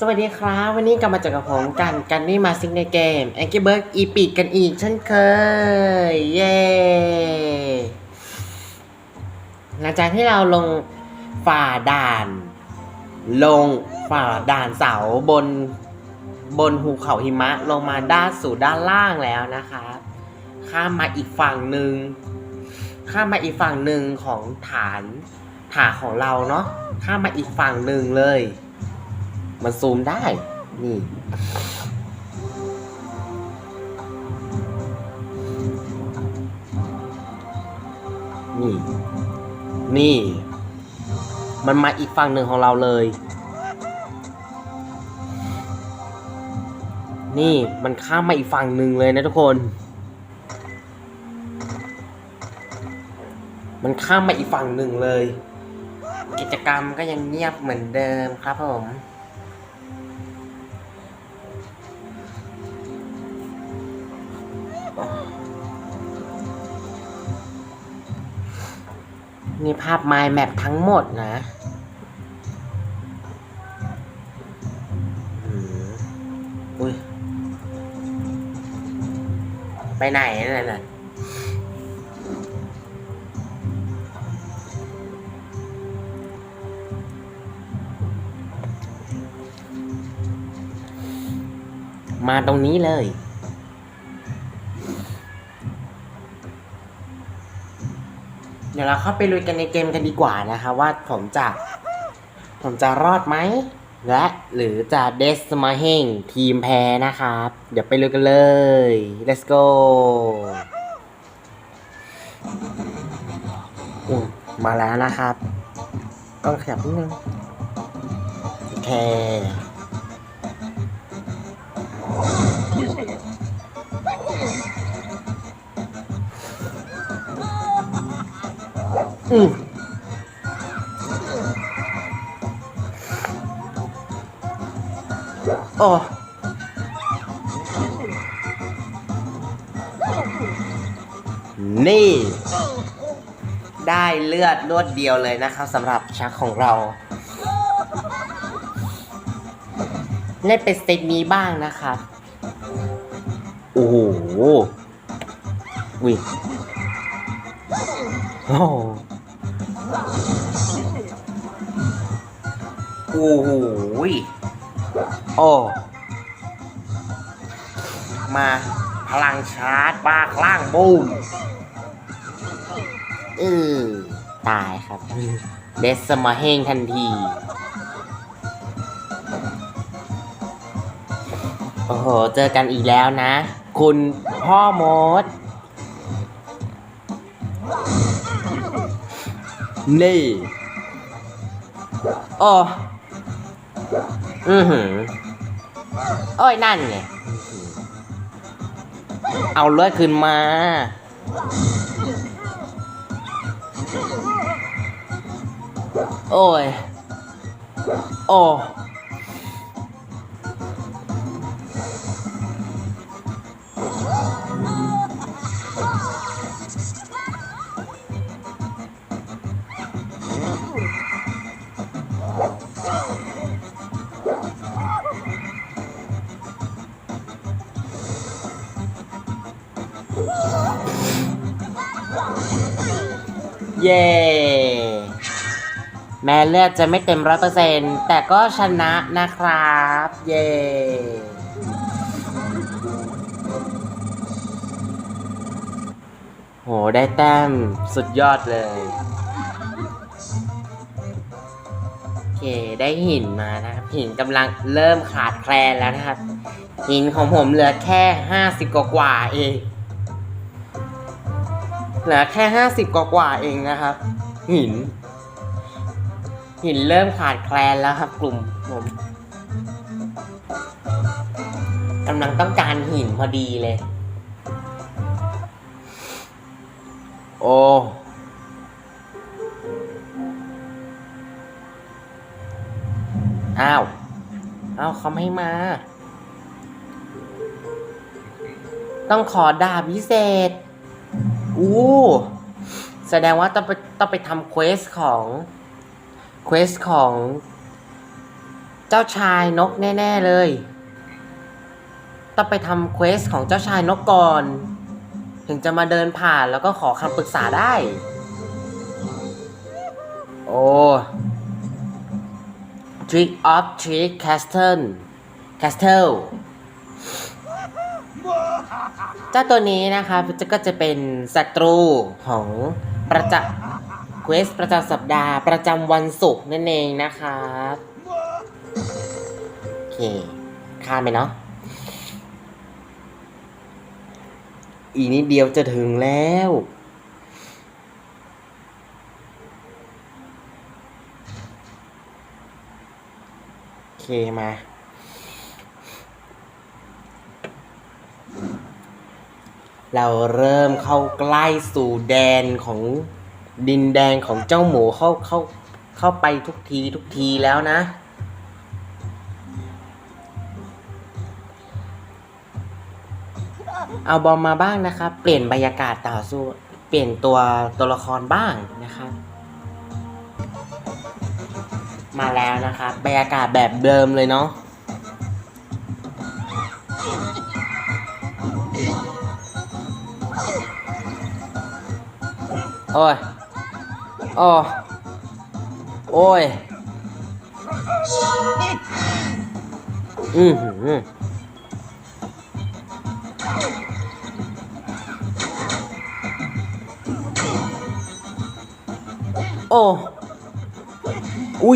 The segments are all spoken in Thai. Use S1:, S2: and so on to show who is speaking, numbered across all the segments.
S1: สวัสดีครับ วันนี้กลับมาเจอกับผมกันกันนี่มาซิงในเกม a n g r y Bird อีปีกกันอีกเช่นเคย เย้หลังจากที่เราลงฝ่าด่าน ลงฝ่าด่านเสาบนบนภูเขาหิมะ ลงมาด้านสู่ด้านล่างแล้วนะครับข้ามมาอีกฝั่งหนึ่งข้ามมาอีกฝั่งหนึ่งของฐานฐานของเราเนาะข้ามมาอีกฝั่งหนึ่งเลย มันซูมได้ นี่ นี่ นี่ มันมาอีกฝั่งหนึ่งของเราเลย นี่มันข้ามมาอีกฝั่งหนึ่งเลยนะทุกคน มันข้ามมาอีกฝั่งหนึ่งเลย กิจกรรมก็ยังเงียบเหมือนเดิมครับผม นี่ภาพ Mind Map ทั้งหมดนะอุ้ย ไปไหนนั่นน่ะมาตรงนี้เลย ดี๋ยวเราเข้าไปลุยกันในเกมกันดีกว่านะคะว่าผมจะ ผมจะรอดไหม และหรือจะเดสมาเฮงทีมแพ้นะครับ เดี๋ยวไปลุยกันเลย let's go มมาแล้วนะครับ ต้องขยับนิดนึงโอเค อืมโอ้นี่ ได้เลือดรวดเดียวเลยนะครับสำหรับชักของเราเล่นเป็นสเตปนี้บ้างนะครับ โอ้โหวิโอ้ อ้โหโอ้มาพลังชาร์จปากล่างบูมเออตายครับเดสมาเฮงทันทีโอ้โห เจอกันอีกแล้วนะ คุณพ่อมด นี่โอ้ อือหือโอ้ยนั่นไงเอาเลือดขึ้นมา โอ้ย โอ้ เย้แม้เลือดจะไม่เต็มร้อยเปอร์เซ็นต์แต่ก็ชนะนะครับ เย้โห ได้แต้มสุดยอดเลย โอเค ได้หินมานะครับ หินกำลังเริ่มขาดแคลนแล้วนะครับ หินของผมเหลือแค่ห้าสิบกว่าเอง เหลือแค่ห้าสิบกว่าเองนะครับ หิน หินเริ่มขาดแคลนแล้วครับ กลุ่มผมกำลังต้องการหินพอดีเลย โอ้อ้าว อ้าวเขาไม่ให้มา ต้องขอดาบพิเศษ อู้แสดงว่าต้องไปต้องไปทำเควสของเควสของ เจ้าชายนกแน่ ๆ เลย ต้องไปทำเควสของเจ้าชายนกก่อน ถึงจะมาเดินผ่านแล้วก็ขอคำปรึกษาได้ โอ้ Trick of Trick Castle Castle เจ้าตัวนี้นะคะจะก็จะเป็นศัตรูของประจเควสประจำสัปดาห์ประจำวันศุกร์นั่นเองนะครับโอเคข้ามไปเนาะอีกนิดเดียวจะถึงแล้วโอเคมา เราเริ่มเข้าใกล้สู่แดนของดินแดนของเจ้าหมูเข้าเข้าเข้าไปทุกทีทุกทีแล้วนะ เอาบอมมาบ้างนะครับ เปลี่ยนบรรยากาศต่อสู้ เปลี่ยนตัวตัวละครบ้างนะครับมาแล้วนะครับบรรยากาศแบบเดิมเลยเนาะ โอ้ยโอ้โ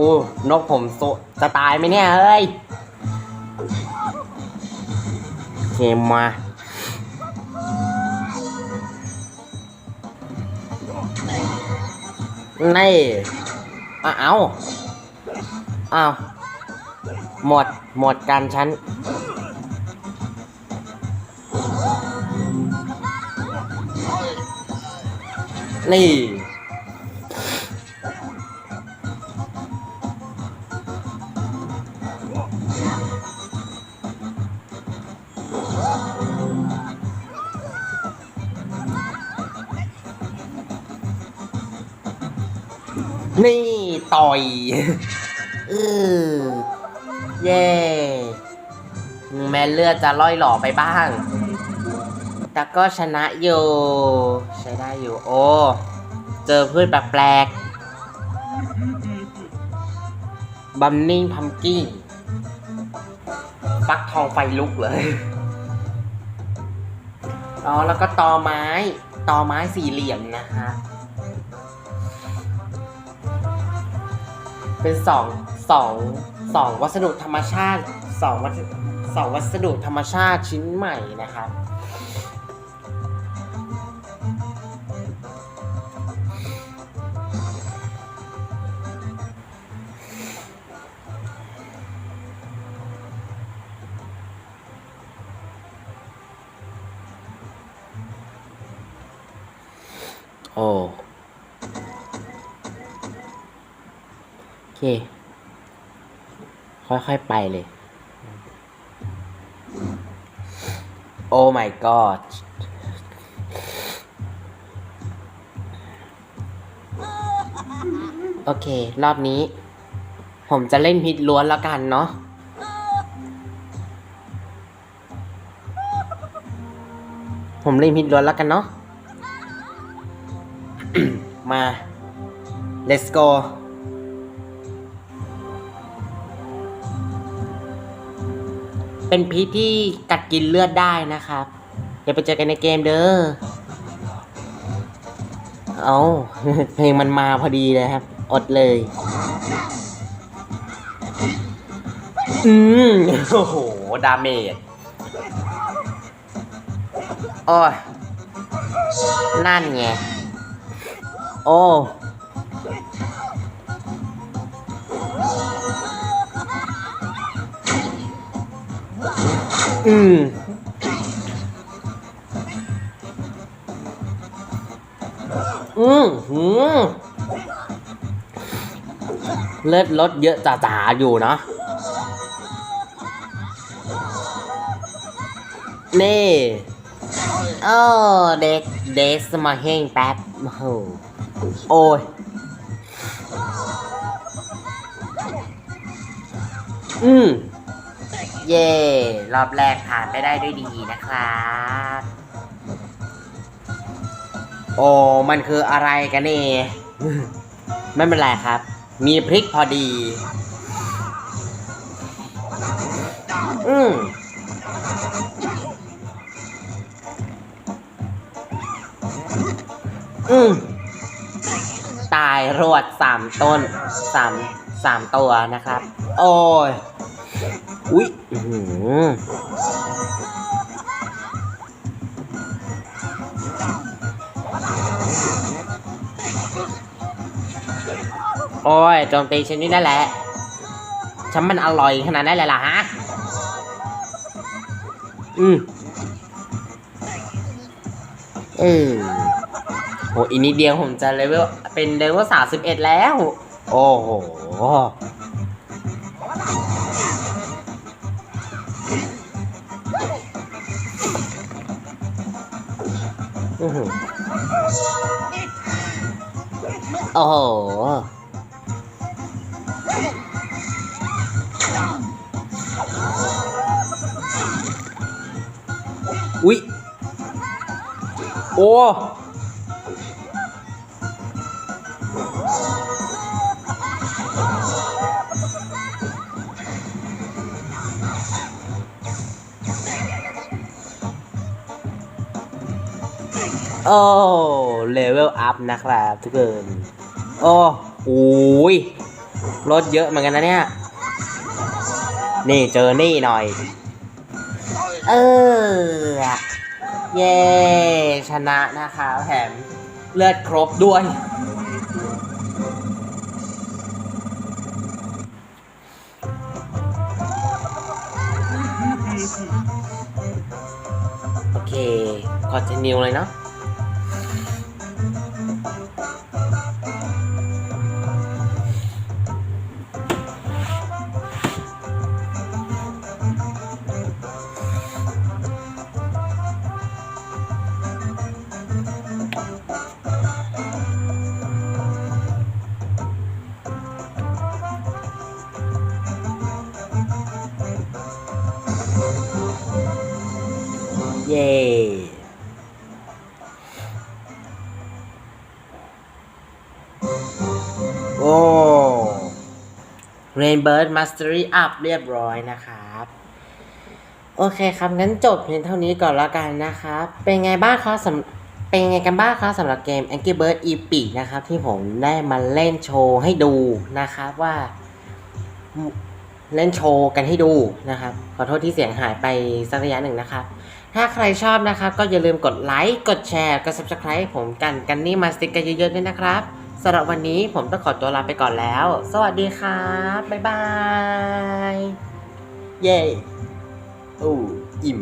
S1: อ้ยอือหือโอ้นกผมโซจะตายไหมเนี่ยเอ้ยเกมมานี่อ้าวเอาอ้าวหมด หมดกันฉันนี่ นี่ต่อยเออเย่แม้เลือดจะล่อยหล่อไปบ้าง แต่ก็ชนะอยู่ใช้ได้อยู่ โอ้ เจอพืชแปลกๆบัมนิ่งพัมกี้ฟักทองไฟลุกเลยอ๋อแล้วก็ตอไม้ ตอไม้สี่เหลี่ยมนะฮะ เป็นสองสองสองวัสดุธรรมชาติสองวัสสองวัสดุธรรมชาติชิ้นใหม่นะครับโอ้ เค ค่อยๆไปเลย โอ้ my god โอเค รอบนี้ ผมจะเล่นพิษล้วนแล้วกันเนาะผมเล่นพิษล้วนแล้วกันเนาะมา let's go เป็นพิษที่กัดกินเลือดได้นะครับ เดี๋ยวไปเจอกันในเกมเด้อ เอาเพลงมันมาพอดีเลยครับ อดเลย อืมโอ้โห ดาเมจโอ้ยนั่นไง โอ้ อืมอืมหืมเลือดลดเยอะจ๋าๆอยู่เนาะนี่เออเด็กเดสมาเฮงแป๊บโอ้ยอืม เย่รอบแรกผ่านไปได้ด้วยดีนะครับ โอ้ มันคืออะไรกันนี่ ไม่เป็นไรครับ มีพริกพอดี อืมอืมตายรวดสามต้นสามสามตัวนะครับ โอ้ย อุ๊ยโอ้ยโจมตีฉันนี่นั่นแหละฉันมันอร่อยขนาดนั้นเลยล่ะฮะ อืมเออโหอีกนิดเดียวผมจะเลเวลเป็นเลเวลสามสิบเอ็ดแล้ว โอ้โห โอ้โหอุ๊ยโอ้ โอ้เลเวลอัพนะครับทุกคนโอ้โยลดเยอะเหมือนกันนะเนี่ย นี่เจอนี่หน่อย เออ เย้ชนะนะคะแถมเลือดครบด้วย โอเคคอนติเนียเลยเนาะ เย้โอ้ Rainbird Mastery Up เรียบร้อยนะครับ โอเคครับ งั้นจบเพียงเท่านี้ก่อนล้วกันนะครับ เป็นไงบ้างครับสำเป็นไงกันบ้างครับสำหรับเกม Angry Bird Epic นะครับที่ผมได้มาเล่นโชว์ให้ดูนะครับว่าเล่นโชว์กันให้ดูนะครับ ขอโทษที่เสียงหายไปสักระยะหนึ่งนะครับ ถ้าใครชอบนะครับก็อย่าลืมกดไลค์ กดแชร์ กด subscribe ผมกันกันนี่มาสติกกันเยอะๆด้วยนะครับสำหรับวันนี้ผมต้องขอตัวลาไปก่อนแล้ว สวัสดีครับ บ๊ายบาย เย้ โอ้ อิ่ม